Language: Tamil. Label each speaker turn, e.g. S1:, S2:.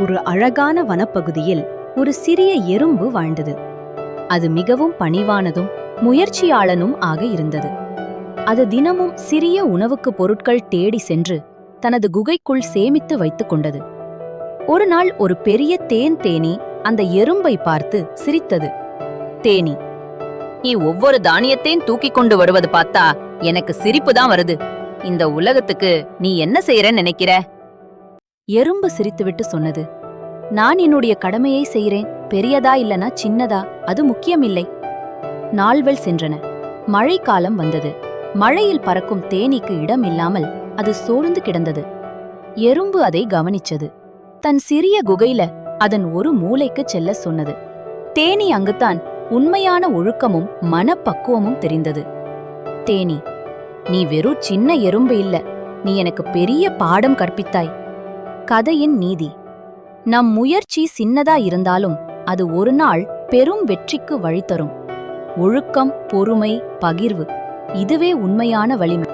S1: ஒரு அழகான வனப்பகுதியில் ஒரு சிறிய எறும்பு வாழ்ந்தது. அது மிகவும் பணிவானதும் முயற்சியாளனும் ஆக இருந்தது. அது தினமும் சிறிய உணவுக்கு பொருட்கள் தேடி சென்று தனது குகைக்குள் சேமித்து வைத்துக் கொண்டது. ஒரு நாள் ஒரு பெரிய தேன் தேனி அந்த எறும்பை பார்த்து சிரித்தது. தேனி நீ ஒவ்வொரு தானியத்தையும் தூக்கிக் கொண்டு வருவது பார்த்தா எனக்கு சிரிப்பு தான் வருது. இந்த உலகத்துக்கு நீ என்ன செய்யறன்னு நினைக்கிற? எறும்பு சிரித்துவிட்டு சொன்னது. நான் என்னுடைய கடமையை செய்கிறேன். பெரியதா இல்லனா சின்னதா? அது முக்கியமில்லை. நாள்கள் சென்றன. மழைக்காலம் வந்தது. மழையில் பறக்கும் தேனீக்கு இடம் இல்லாமல் அது சோர்ந்து கிடந்தது. எறும்பு அதை கவனிச்சது. தன் சிறிய குகையில அதன் ஒரு மூளைக்கு செல்ல சொன்னது. தேனி அங்குத்தான் உண்மையான ஒழுக்கமும் மனப்பக்குவமும் தெரிந்தது. தேனி நீ வெறும் சின்ன எறும்பு இல்ல. நீ எனக்கு பெரிய பாடம் கற்பித்தாய். கதையின் நீதி. நம் முயற்சி சின்னதா இருந்தாலும் அது ஒரு நாள் பெரும் வெற்றிக்கு வழித்தரும். ஒழுக்கம் பொறுமை பகிர்வு. இதுவே உண்மையான வலிமை.